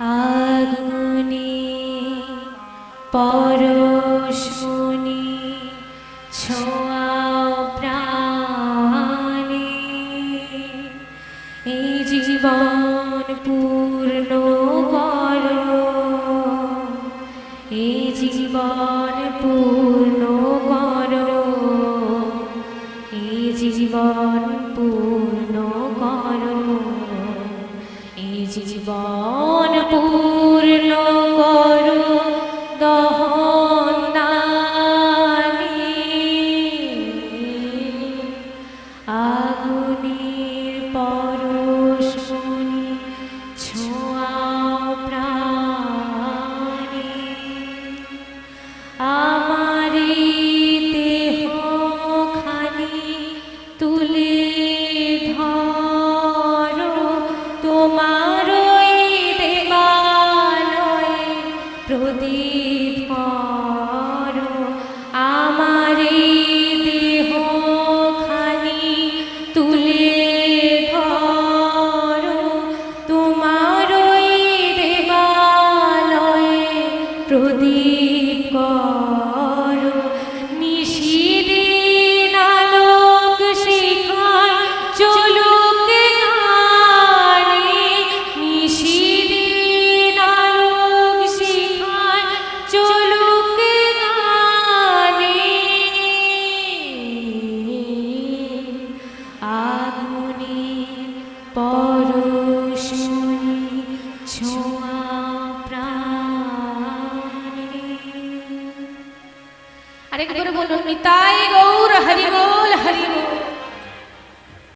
আগুনে পরশমণি ছোঁয়াও প্রাণে। এই জীবন পূর্ণ করো এই জীবন পূর্ণ করো এই জীবন পূর্ণ করো এই জীবন পূর্ণ করো দহন আগুনের প্রদীপ পরশুনি ছোঁয়া প্রাণে। আরেকবার বলুন নিতাই গৌর হরি বল হরি বল।